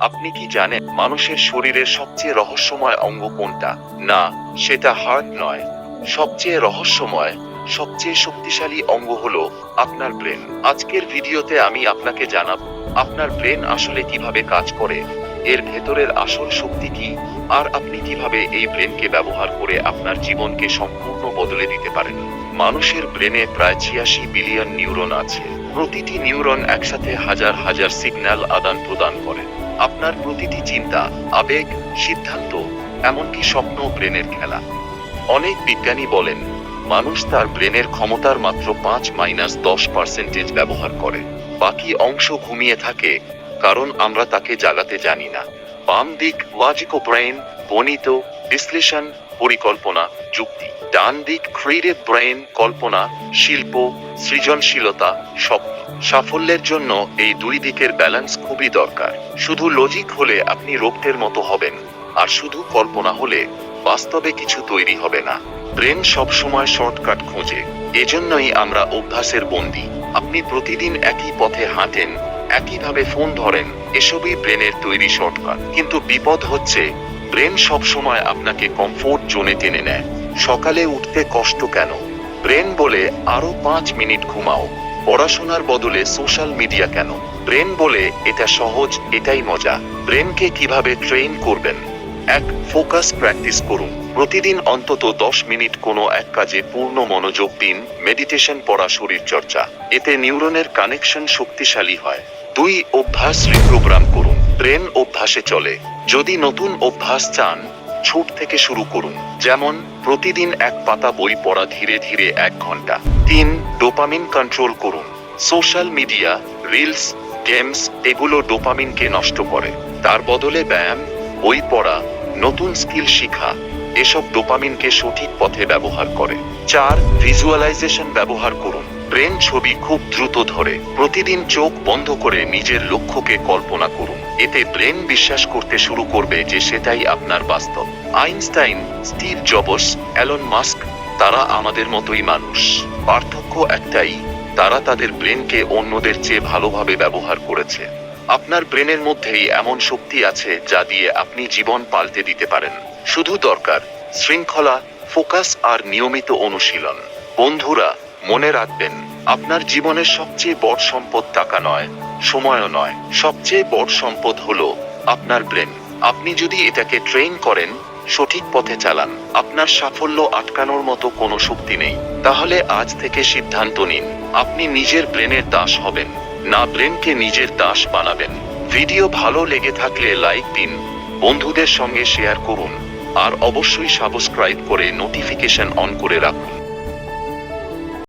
আপনি কি জানেন মানুষের শরীরের সবচেয়ে রহস্যময় অঙ্গ কোনটা? না, সেটা হার্ট নয়। সবচেয়ে রহস্যময়, সবচেয়ে শক্তিশালী অঙ্গ হলো আপনার ব্রেন। আজকের ভিডিওতে আমি আপনাকে জানাব, আপনার ব্রেন আসলে কীভাবে কাজ করে, এর ভেতরের আসল শক্তি কি, আর আপনি কীভাবে এই ব্রেনকে ব্যবহার করে আপনার জীবনকে সম্পূর্ণ বদলে দিতে পারেন। মানুষের ব্রেনে প্রায় ছিয়াশি বিলিয়ন নিউরন আছে। প্রতিটি নিউরন একসাথে হাজার হাজার সিগন্যাল আদান প্রদান করে। আপনার প্রতিটি চিন্তা, আবেগ, সিদ্ধান্ত, এমনকি স্বপ্ন ব্রেনের খেলা। অনেক বিজ্ঞানী বলেন, মানুষ তার ব্রেনের ক্ষমতার মাত্র পাঁচ মাইনাস দশ পার্সেন্টেজ ব্যবহার করে। বাকি অংশ ঘুমিয়ে থাকে, কারণ আমরা তাকে জাগাতে জানি না। বাম দিক লজিকো ব্রেন বনিত বিশ্লেষণ, পরিকল্পনা, যুক্তি। ডান দিক ক্রিয়েটিভ ব্রেন কল্পনা, শিল্প, সৃজনশীলতা স্বপ্ন সাফল্যের জন্য এই দুই দিকের ব্যালেন্স খুবই দরকার। শুধু লজিক হলে আপনি রোগটের মতো হবেন, আর শুধু কল্পনা হলে বাস্তবে কিছু তৈরি হবে না। ব্রেন সবসময় শর্টকাট খোঁজে। এজন্যই আমরা অভ্যাসের বন্দি। আপনি প্রতিদিন একই পথে হাঁটেন, একইভাবে ফোন ধরেন, এসবই ব্রেনের তৈরি শর্টকাট কিন্তু বিপদ হচ্ছে ব্রেন সবসময় আপনাকে কমফোর্ট জোনে টেনে নেয়। সকালে উঠতে কষ্ট কেন? ব্রেন বলে আরও পাঁচ মিনিট ঘুমাও। পড়াশোনার বদলে সোশ্যাল মিডিয়া কেন? ব্রেন বলে এটা সহজ, এটাই মজা। ব্রেনকে কীভাবে ট্রেন করবেন? এক, ফোকাস প্র্যাকটিস করুন। প্রতিদিন অন্তত দশ মিনিট কোনো এক কাজে পূর্ণ মনোযোগ দিন। মেডিটেশন পড়া শরীর চর্চা এতে নিউরনের কানেকশন শক্তিশালী হয়। দুই, অভ্যাস রিপ্রোগ্রাম করুন। ব্রেন অভ্যাসে চলে। যদি নতুন অভ্যাস চান, ছোট থেকে শুরু করুন। যেমন, প্রতিদিন এক পাতা বই পড়া ধীরে ধীরে এক ঘণ্টা। তিন, ডোপামিন কন্ট্রোল করুন। সোশ্যাল মিডিয়া, রিলস, গেমস এগুলো ডোপামিনকে নষ্ট করে। তার বদলে ব্যায়াম, বই পড়া, নতুন স্কিল শিখা, এসব ডোপামিনকে সঠিক পথে ব্যবহার করে। চার, ভিজুয়ালাইজেশন ব্যবহার করুন। ব্রেন ছবি খুব দ্রুত ধরে। প্রতিদিন চোখ বন্ধ করে নিজের লক্ষ্যকে কল্পনা করুন। এতে ব্রেন বিশ্বাস করতে শুরু করবে যে সেটাই আপনার বাস্তব। Einstein, Steve Jobs Elon Musk, তারা আমাদের মতোই মানুষ। পার্থক্য একটাই, তারা তাদের ব্রেনকে অন্যদের চেয়ে ভালোভাবে ব্যবহার করেছে। আপনার ব্রেনের মধ্যেই এমন শক্তি আছে যা দিয়ে আপনি জীবন পাল্টে দিতে পারেন। শুধু দরকার, শৃঙ্খলা, ফোকাস আর নিয়মিত অনুশীলন। বন্ধুরা মনে রাখবেন, আপনার জীবনের সবচেয়ে বড় সম্পদ টাকা নয়, সময়ও নয়। সবচেয়ে বড় সম্পদ হলো আপনার ব্রেন। আপনি যদি এটাকে ট্রেন করেন, সঠিক পথে চালান, আপনার সাফল্য আটকানোর মতো কোনো শক্তি নেই। তাহলে আজ থেকে সিদ্ধান্ত নিন, আপনি নিজের ব্রেনের দাস হবেন, না ব্রেনকে নিজের দাস বানাবেন। ভিডিও ভালো লেগে থাকলে লাইক দিন, বন্ধুদের সঙ্গে শেয়ার করুন, আর অবশ্যই সাবস্ক্রাইব করে নোটিফিকেশন অন করে রাখুন।